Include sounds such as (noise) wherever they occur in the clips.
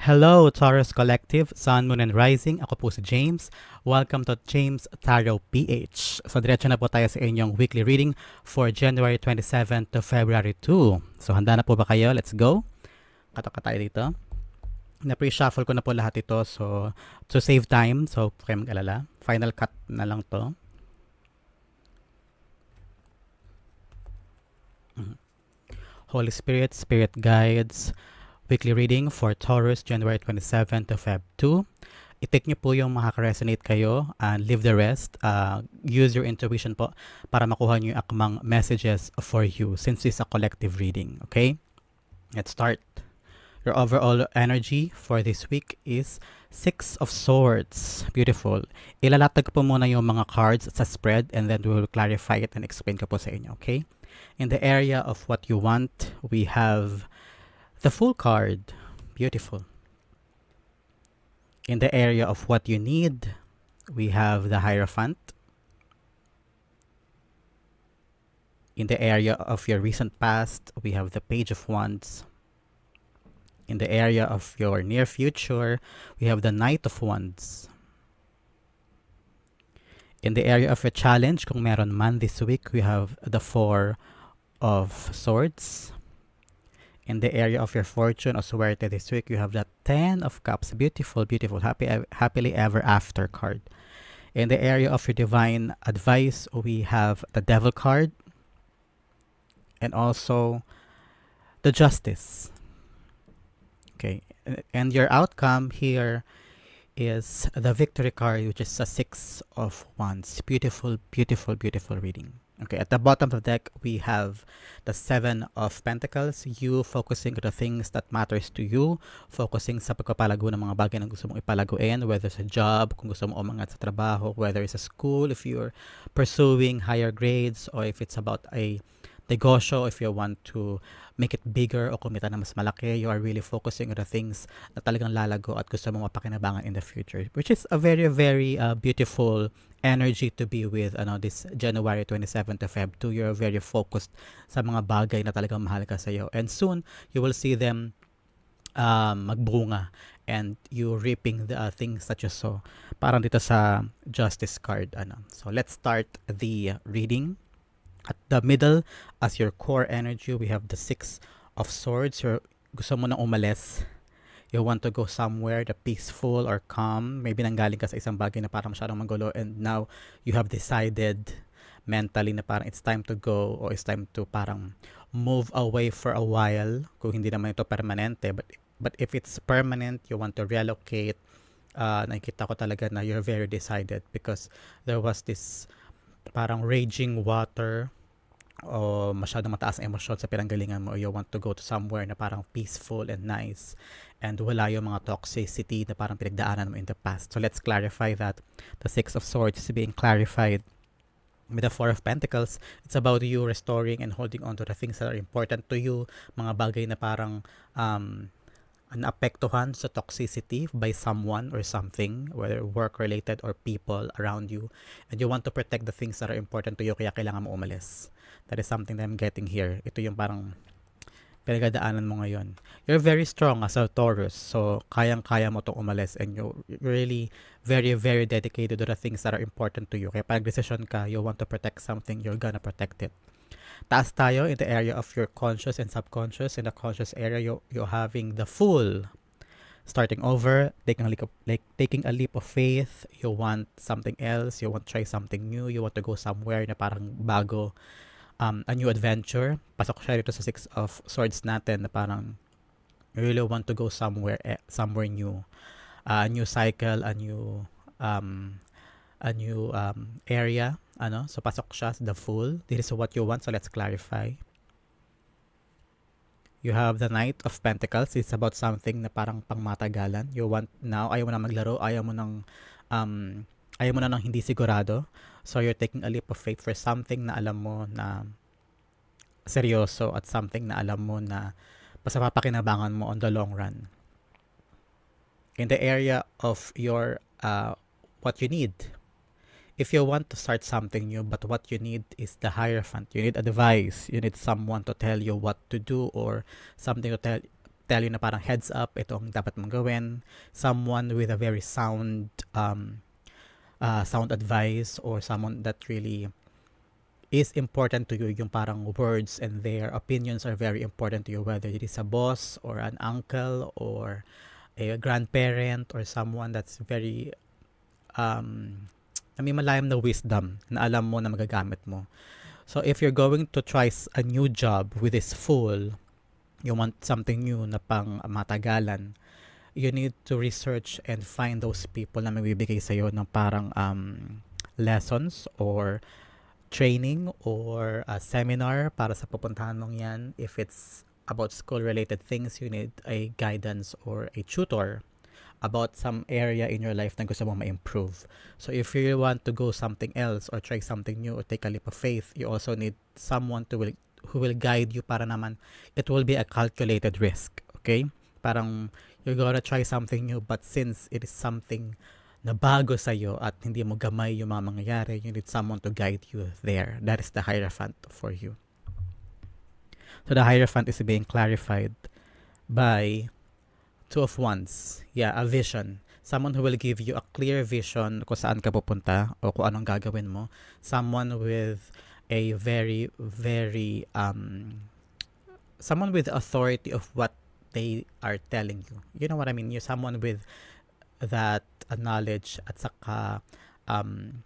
Hello, Taurus Collective, Sun, Moon, and Rising. Ako po si James. Welcome to James Tarot PH. So, diretso na po tayo sa inyong weekly reading for January 27 to February 2. So, handa na po ba kayo? Let's go. Katok ka tayo dito. Na-pre-shuffle ko na po lahat ito. So, to save time, so, kayong mag-alala. Final cut na lang to. Mhm. Holy Spirit, Spirit Guides, weekly reading for Taurus, January 27 to Feb 2. I-take nyo po yung makaka-resonate kayo and leave the rest. Uh, use your intuition po para makuha nyo yung akmang messages for you since it's a collective reading. Okay? Let's start. Your overall energy for this week is Six of Swords. Beautiful. Ilalatag po muna yung mga cards sa spread and then we will clarify it and explain ko po sa inyo. Okay? In the area of what you want, we have the full card. Beautiful. In the area of what you need, we have the Hierophant. In the area of your recent past, we have the Page of Wands. In the area of your near future, we have the Knight of Wands. In the area of a challenge, kung meron man this week, we have the Four of Swords. In the area of your fortune or suerte this week, you have that Ten of Cups. Beautiful, beautiful, happy, happily ever after card. In the area of your divine advice, we have the Devil card and also the Justice. Okay, and your outcome here is the Victory card, which is a Six of Wands. Beautiful, beautiful, beautiful reading. Okay, at the bottom of the deck, we have the Seven of Pentacles. You focusing on the things that matters to you. Focusing sa pagpapalago ng mga bagay na gusto mong ipalaguin. Whether sa job, kung gusto mo umangat sa trabaho. Whether it's a school, if you're pursuing higher grades. Or if it's about a negosyo, if you want to make it bigger o kumita na mas malaki, you are really focusing on the things na talagang lalago at gusto mo mapakinabangan in the future. Which is a very, very uh, beautiful energy to be with ano this January 27 to Feb 2 you're very focused sa mga bagay na talagang mahal ka sa iyo and soon you will see them um, magbunga and you reaping the uh, things that you saw parang dito sa justice card ano. So let's start the reading at the middle as your core energy we have the six of swords. Your gusto mo nang umalis? You want to go somewhere the peaceful or calm, maybe nanggaling ka sa isang bagay na parang masyadong magulo and now you have decided mentally na parang it's time to go or it's time to parang move away for a while. Kung hindi naman ito permanente but but if it's permanent you want to relocate uh, nakikita ko talaga na you're very decided because there was this parang raging water o masyadong mataas ang emosyon sa pinanggalingan mo or you want to go to somewhere na parang peaceful and nice and wala yung mga toxicity na parang pinagdaanan mo in the past. So let's clarify that. The Six of Swords is being clarified with the Four of Pentacles. It's about you restoring and holding on to the things that are important to you. Mga bagay na parang um, naapektuhan sa toxicity by someone or something, whether work-related or people around you. And you want to protect the things that are important to you kaya kailangan mo umalis. That is something that I'm getting here. Ito yung parang pinagdaanan mo ngayon. You're very strong as a Taurus. So, kayang-kaya mo itong umalis and you're really very, very dedicated to the things that are important to you. Kaya pag decision ka, you want to protect something, you're gonna protect it. Taas tayo in the area of your conscious and subconscious. In the conscious area, you, you're having the full starting over, taking a leap of, like taking a leap of faith. You want something else. You want to try something new. You want to go somewhere na parang bago um, a new adventure. Pasok siya dito sa Six of Swords natin na parang you really want to go somewhere eh, somewhere new. Uh, a new cycle, a new um, a new um, area. Ano? So, pasok siya sa the full. This is what you want. So, let's clarify. You have the Knight of Pentacles. It's about something na parang pangmatagalan. You want now, ayaw mo na maglaro, ayaw mo nang um, ayaw mo na nang hindi sigurado. So you're taking a leap of faith for something na alam mo na seryoso at something na alam mo na basta papakinabangan mo on the long run. In the area of your uh, what you need. If you want to start something new, but what you need is the Hierophant. You need advice. You need someone to tell you what to do or something to tell tell you na parang heads up, ito ang dapat mong gawin. Someone with a very sound um, uh, sound advice or someone that really is important to you yung parang words and their opinions are very important to you whether it is a boss or an uncle or a grandparent or someone that's very um na may malayam na wisdom na alam mo na magagamit mo. So if you're going to try a new job with this fool, you want something new na pang matagalan, you need to research and find those people na magbibigay sa'yo ng parang um, lessons or training or a seminar para sa pupuntahan mong yan. If it's about school-related things, you need a guidance or a tutor about some area in your life na gusto mong ma-improve. So if you want to go something else or try something new or take a leap of faith, you also need someone to will, who will guide you para naman it will be a calculated risk. Okay? Parang you're gonna try something new but since it is something na bago sa iyo at hindi mo gamay yung mga mangyayari, you need someone to guide you there. That is the Hierophant for you. So the Hierophant is being clarified by Two of Wands. Yeah, a vision. Someone who will give you a clear vision kung saan ka pupunta o kung anong gagawin mo. Someone with a very, very, um, someone with authority of what they are telling you. You know what I mean? You're someone with that knowledge at saka um,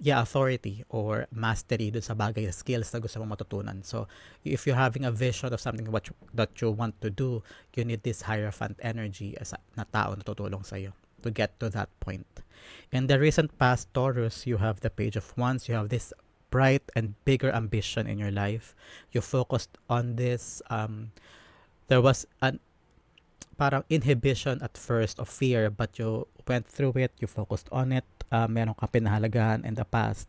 yeah, authority or mastery dun sa bagay, skills na gusto mo matutunan. So, if you're having a vision of something what you, that you want to do, you need this Hierophant energy as a, na tao na tutulong sa'yo to get to that point. In the recent past, Taurus, you have the Page of Wands, you have this bright and bigger ambition in your life. You focused on this. Um, there was an parang inhibition at first of fear, but you went through it, you focused on it, uh, meron kang pinahalagahan in the past.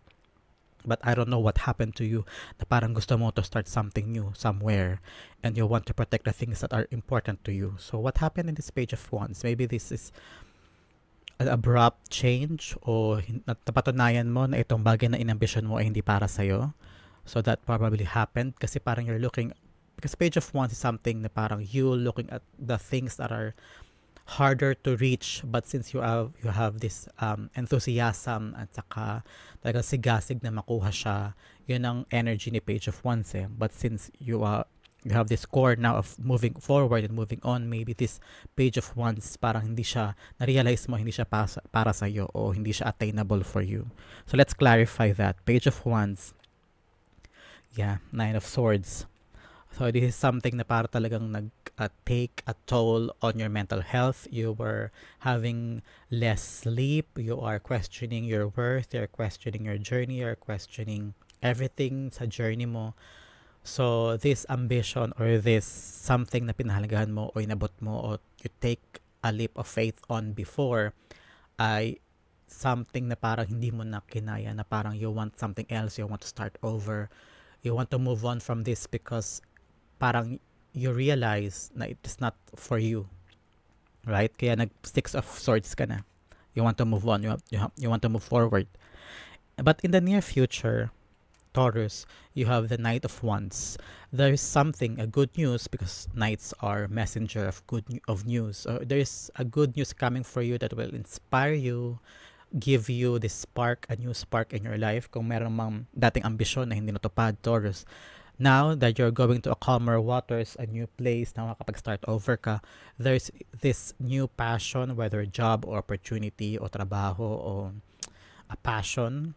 But I don't know what happened to you na parang gusto mo to start something new somewhere and you want to protect the things that are important to you. So what happened in this page of wands? Maybe this is an abrupt change o napatunayan mo na itong bagay na inambition mo ay hindi para sa'yo. So that probably happened kasi parang you're looking because page of wands is something na parang you looking at the things that are harder to reach but since you have you have this um, enthusiasm at saka talaga sigasig na makuha siya yun ang energy ni page of wands eh. But since you are you have this core now of moving forward and moving on maybe this page of wands parang hindi siya na-realize mo hindi siya para, para sa iyo o hindi siya attainable for you. So let's clarify that. Page of wands. Yeah nine of swords so this is something na para talagang nag uh, take a toll on your mental health. You were having less sleep. You are questioning your worth. You're questioning your journey. You're questioning everything sa journey mo. So, this ambition or this something na pinahalagahan mo o inabot mo o you take a leap of faith on before ay something na parang hindi mo na kinaya na parang you want something else, you want to start over, you want to move on from this because parang you realize na it is not for you. Right? Kaya nag six of swords ka na. You want to move on. You, you, you want to move forward. But in the near future, Taurus, you have the Knight of Wands. There is something, a good news, because knights are messenger of good of news. So there is a good news coming for you that will inspire you, give you this spark, a new spark in your life. Kung meron mang dating ambisyon na hindi natupad, Taurus, now that you're going to a calmer waters, a new place, na makapag-start over ka, there's this new passion, whether job or opportunity o trabaho o a passion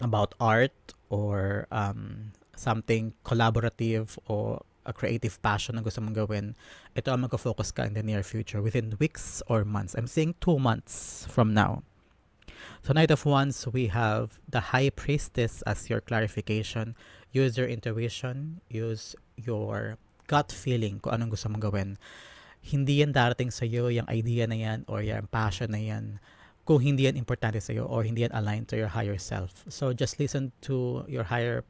about art or um, something collaborative or a creative passion na gusto mong gawin, ito ang mag-focus ka in the near future, within weeks or months. I'm saying two months from now. So Knight of Wands, we have the High Priestess as your clarification. Use your intuition, use your gut feeling kung anong gusto mong gawin. Hindi yan darating sa iyo, yung idea na yan or yung passion na yan kung hindi yan importante sa iyo or hindi yan aligned to your higher self. So just listen to your higher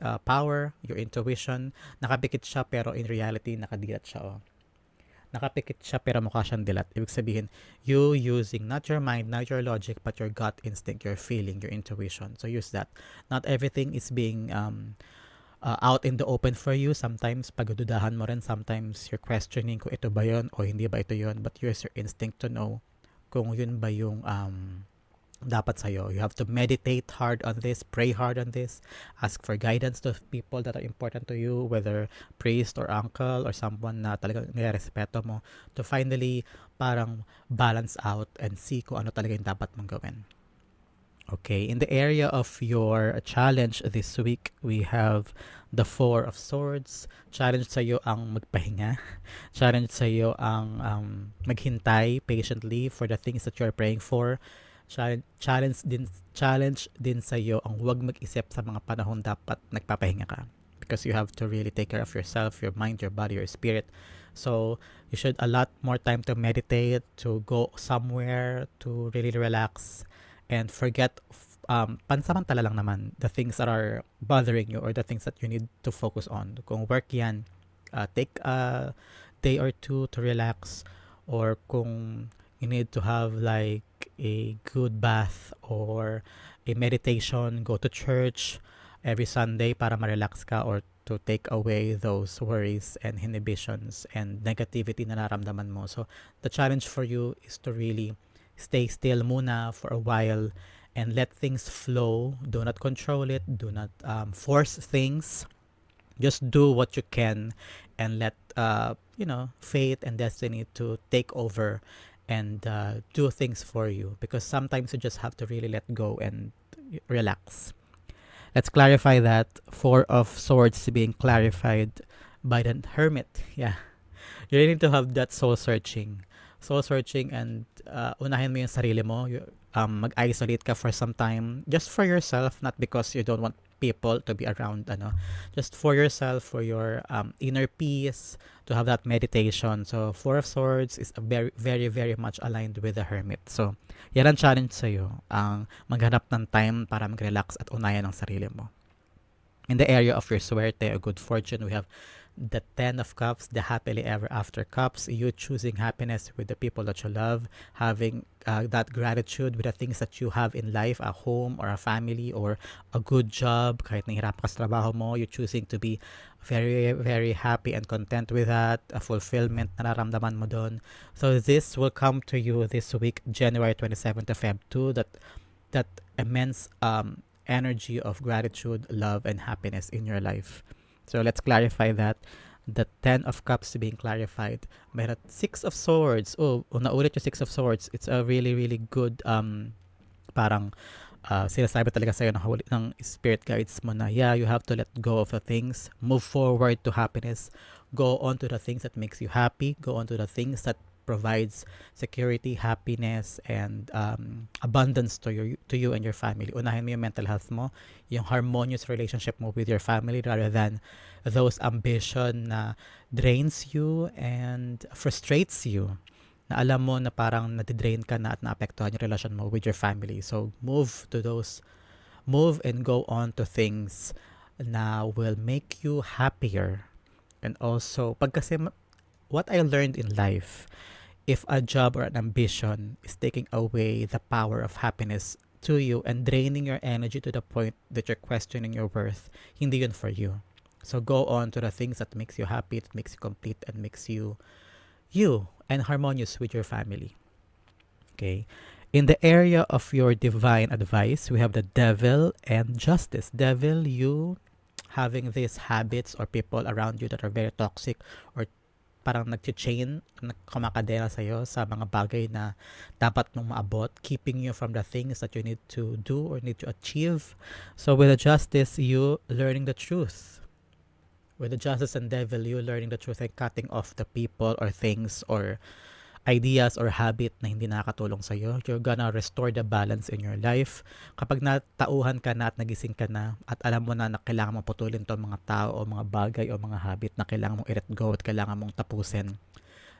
uh, power, your intuition. Nakapikit siya pero in reality nakadilat siya. Oh nakapikit siya pero mukha siyang dilat. Ibig sabihin, you using not your mind, not your logic, but your gut instinct, your feeling, your intuition. So use that. Not everything is being um, uh, out in the open for you. Sometimes pagdudahan mo rin, sometimes you're questioning kung ito ba yun o hindi ba ito yun. But use your instinct to know kung yun ba yung um, dapat sa'yo. You have to meditate hard on this, pray hard on this, ask for guidance to people that are important to you, whether priest or uncle or someone na talagang nirespeto mo to finally parang balance out and see kung ano talaga yung dapat mong gawin. Okay, in the area of your challenge this week, we have the Four of Swords. Challenge sa iyo ang magpahinga. (laughs) Challenge sa iyo ang um, maghintay patiently for the things that you're praying for. Challenge, challenge din challenge din sa iyo ang huwag mag-isip sa mga panahon dapat nagpapahinga ka because you have to really take care of yourself, your mind, your body, your spirit. So, you should allot more time to meditate, to go somewhere, to really relax and forget um, pansamantala lang naman the things that are bothering you or the things that you need to focus on. Kung work yan, uh, take a day or two to relax or kung you need to have like a good bath or a meditation, go to church every Sunday para ma-relax ka or to take away those worries and inhibitions and negativity na naramdaman mo. So, the challenge for you is to really stay still muna for a while and let things flow. Do not control it. Do not um, force things. Just do what you can and let, uh, you know, fate and destiny to take over and uh, do things for you because sometimes you just have to really let go and relax. Let's clarify that Four of Swords being clarified by the Hermit. (laughs) Yeah. You really need to have that soul searching. Soul searching and uh, unahin mo yung sarili mo. You, um, mag-isolate ka for some time just for yourself, not because you don't want people to be around ano? Just for yourself for your um, inner peace to have that meditation. So four of swords is a very very very much aligned with the hermit. So yan ang challenge sa iyo ang maghanap ng time para mag-relax at unayan ang sarili mo. In the area of your swerte or good fortune we have the Ten of Cups, the happily ever after cups, you choosing happiness with the people that you love, having uh, that gratitude with the things that you have in life, a home or a family or a good job, kahit nahihirap ka sa trabaho mo, you choosing to be very, very happy and content with that, a fulfillment na nararamdaman mo doon. So this will come to you this week, January 27 to Feb 2, that, that immense um, energy of gratitude, love, and happiness in your life. So let's clarify that. The Ten of Cups being clarified. Meron Six of Swords. Oh, oh naulit yung Six of Swords. It's a really, really good, um, parang, uh, sinasabi talaga sa'yo ng, ng spirit guides mo na, yeah, you have to let go of the things. Move forward to happiness. Go on to the things that makes you happy. Go on to the things that provides security, happiness, and um, abundance to you, to you and your family. Unahin mo yung mental health mo, yung harmonious relationship mo with your family rather than those ambition na drains you and frustrates you. Na alam mo na parang nadidrain ka na at naapektuhan yung relasyon mo with your family. So move to those, move and go on to things na will make you happier. And also, pag kasi what I learned in life, if a job or an ambition is taking away the power of happiness to you and draining your energy to the point that you're questioning your worth, hindi yun for you. So go on to the things that makes you happy, that makes you complete, and makes you you and harmonious with your family. Okay. In the area of your divine advice, we have the devil and justice. Devil, you having these habits or people around you that are very toxic or parang nag-chain, kumakadena sa'yo sa mga bagay na dapat mong maabot, keeping you from the things that you need to do or need to achieve. So with the justice, you learning the truth. With the justice and devil, you learning the truth and cutting off the people or things or ideas or habit na hindi nakakatulong sa iyo, you're gonna restore the balance in your life. Kapag natauhan ka na at nagising ka na at alam mo na na kailangan mong putulin to mga tao o mga bagay o mga habit na kailangan mong i-let go at kailangan mong tapusin,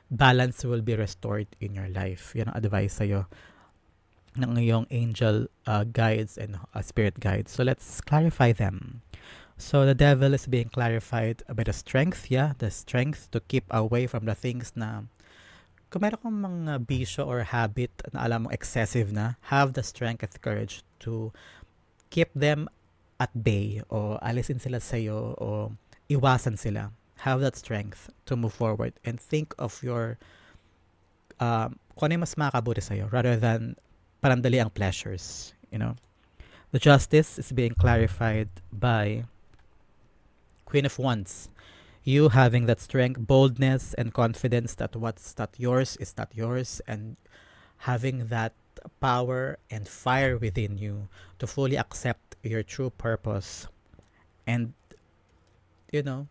balance will be restored in your life. Yan ang advice sa iyo ng iyong angel uh, guides and uh, spirit guides. So let's clarify them. So the devil is being clarified by the strength, yeah, the strength to keep away from the things na kung meron kang mga bisyo or habit na alam mo excessive na, have the strength and courage to keep them at bay o alisin sila sa'yo o iwasan sila. Have that strength to move forward and think of your um, kung ano yung mas makakabuti sa'yo rather than parandali ang pleasures, you know. The justice is being clarified by Queen of Wands. You having that strength, boldness, and confidence that what's not yours is not yours, and having that power and fire within you to fully accept your true purpose and you know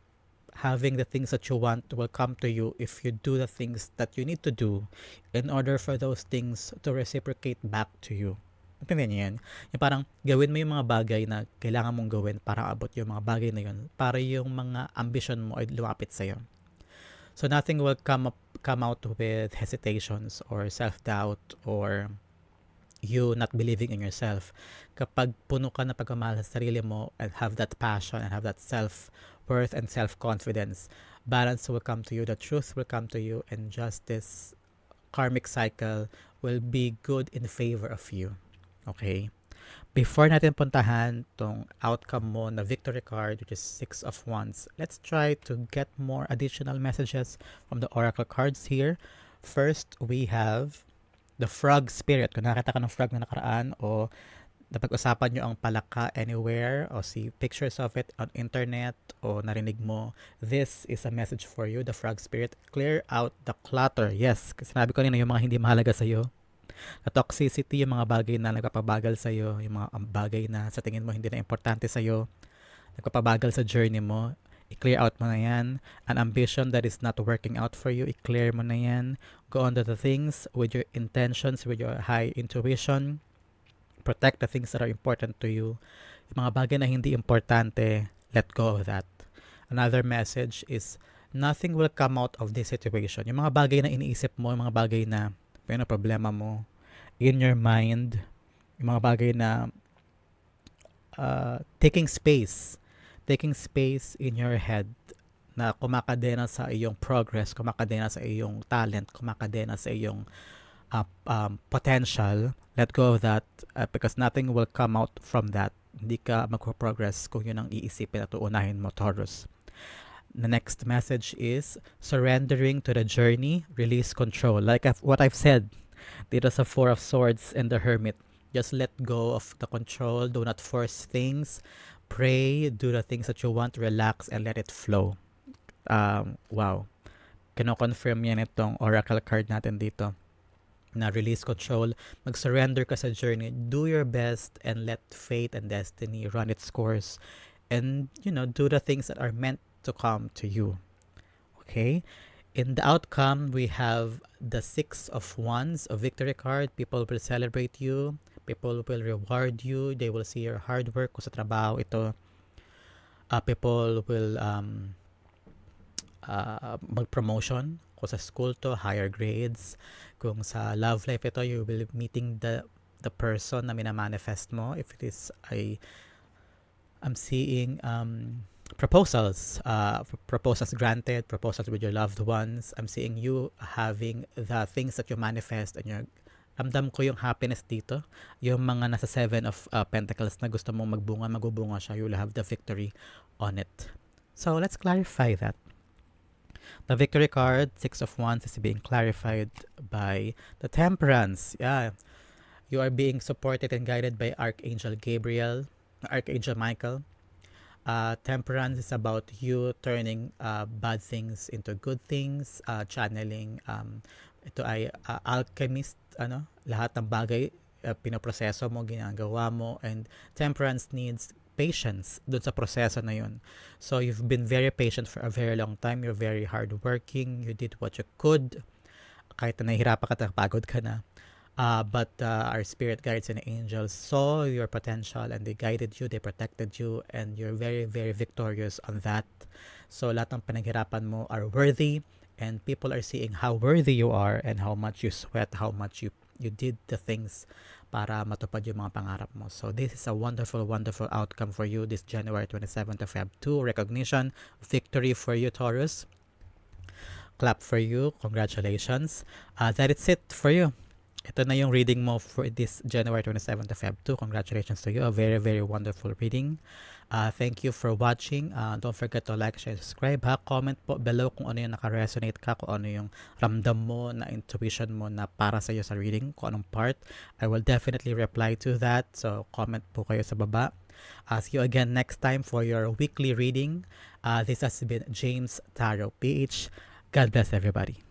having the things that you want will come to you if you do the things that you need to do in order for those things to reciprocate back to you. Niyo yan? Yung parang gawin mo yung mga bagay na kailangan mong gawin para abot yung mga bagay na yun para yung mga ambition mo ay lumapit sa'yo. So nothing will come up, come out with hesitations or self-doubt or you not believing in yourself. Kapag puno ka na pagmamahal sa sarili mo and have that passion and have that self-worth and self-confidence, balance will come to you, the truth will come to you, and justice, karmic cycle will be good in favor of you. Okay? Before natin puntahan tong outcome mo na victory card, which is Six of Wands, let's try to get more additional messages from the oracle cards here. First, we have the frog spirit. Kung nakita ka ng frog na nakaraan o napag-usapan nyo ang palaka anywhere o see pictures of it on internet o narinig mo, this is a message for you, the frog spirit. Clear out the clutter. Yes, sinabi ko nila yung mga hindi mahalaga sa'yo. The toxicity, yung mga bagay na nagpapabagal sa'yo, yung mga bagay na sa tingin mo hindi na importante sa'yo, nagpapabagal sa journey mo, i-clear out mo na yan. An ambition that is not working out for you, i-clear mo na yan. Go on to the things with your intentions, with your high intuition. Protect the things that are important to you. Yung mga bagay na hindi importante, let go of that. Another message is, nothing will come out of this situation. Yung mga bagay na iniisip mo, yung mga bagay na yung problema mo, in your mind, yung mga bagay na uh, taking space taking space in your head na kumakadena sa iyong progress, kumakadena sa iyong talent, kumakadena sa iyong uh, um, potential, let go of that uh, because nothing will come out from that. Hindi ka magpo-progress kung yun ang iisipin at uunahin mo, Taurus. The next message is surrendering to the journey, release control. Like I've, what I've said, dito sa Four of Swords and the Hermit, just let go of the control. Do not force things pray, do the things that you want, relax, and let it flow. Um, wow. Kino-confirm yan itong oracle card natin dito na release control, mag-surrender ka sa journey, do your best and let fate and destiny run its course and, you know, do the things that are meant to come to you. Okay? In the outcome, we have the Six of Wands, a victory card. People will celebrate you. People will reward you. They will see your hard work kung sa trabaho ito. Uh, people will um, uh, mag-promotion. Kung sa school to, higher grades. Kung sa love life ito, you will be meeting the the person na minamanifest mo. If it is, I, I'm seeing um, proposals, uh, proposals granted, proposals with your loved ones. I'm seeing you having the things that you manifest and you're ramdam ko yung happiness dito. Yung mga nasa Seven of uh, Pentacles na gusto mong magbunga, magbubunga siya. You'll have the victory on it. So, let's clarify that. The victory card, Six of Wands, is being clarified by the Temperance. Yeah. You are being supported and guided by Archangel Gabriel, Archangel Michael. Uh, temperance is about you turning uh, bad things into good things, uh, channeling um, ito ay uh, alchemist ano lahat ng bagay uh, pinoproseso mo ginagawa mo and temperance needs patience doon sa proseso na yun. So you've been very patient for a very long time. You're very hardworking. You did what you could. Kahit na nahihirapan ka, pagod ka na. Uh, but uh, our spirit guides and angels saw your potential and they guided you, they protected you, and you're very, very victorious on that. So lahat ng panaghirapan mo are worthy and people are seeing how worthy you are and how much you sweat, how much you you did the things para matupad yung mga pangarap mo. So this is a wonderful, wonderful outcome for you this January 27th of Feb 2. Recognition, victory for you, Taurus. Clap for you. Congratulations. Uh, that is it for you. Ito na yung reading mo for this January 27 to Feb 2. Congratulations to you. A very, very wonderful reading. Uh, thank you for watching. Uh, don't forget to like, share, subscribe. Ha? Comment po below kung ano yung naka-resonate ka, kung ano yung ramdam mo, na intuition mo na para sa iyo sa reading, kung anong part. I will definitely reply to that. So, comment po kayo sa baba. Uh, see you again next time for your weekly reading. Uh, this has been James Taro PH. God bless everybody.